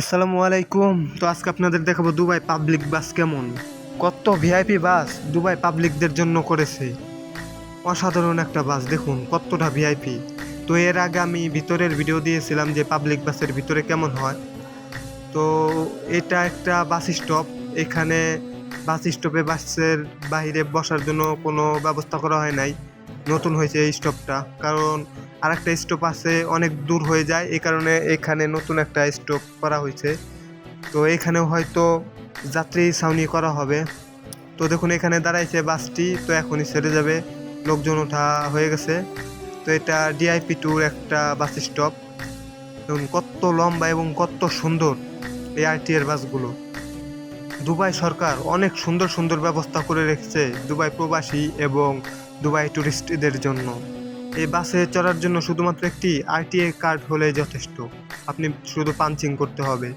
আসসালামু আলাইকুম। তো আজকে আপনাদের দেখাবো দুবাই পাবলিক বাস কেমন। কত ভিআইপি বাস দুবাই পাবলিকদের জন্য করেছে। অসাধারণ একটা বাস, দেখুন কতটা ভিআইপি তো এর আগে আমি ভিতরের ভিডিও দিয়েছিলাম যে পাবলিক বাসের ভিতরে কেমন হয়। তো এটা একটা বাস স্টপ, এখানে বাস স্টপে বাসের বাইরে বসার জন্য কোনো ব্যবস্থা করা হয় নাই। নতুন হয়েছে এই স্টপটা, কারণ আরেকটা স্টপ আছে, অনেক দূর হয়ে যায়, এই কারণে এখানে নতুন একটা স্টপ করা হয়েছে। তো এখানে হয়তো যাত্রী ছাউনি করা হবে। তো দেখুন, এখানে দাঁড়াইছে বাসটি, তো এখনই ছেড়ে যাবে। লোকজন ওঠা হয়ে গেছে। তো এটা ডিআইপি টুর একটা বাস স্টপ দেখুন, কত লম্বা এবং কত সুন্দর এই আরটি এর বাসগুলো। দুবাই সরকার অনেক সুন্দর সুন্দর ব্যবস্থা করে রেখেছে দুবাই প্রবাসী এবং দুবাই টুরিস্টদের জন্য। এই বাসে চড়ার জন্য শুধুমাত্র একটি আরটিএ কার্ড হলে যথেষ্ট। আপনি শুধু পাঞ্চিং করতে হবে।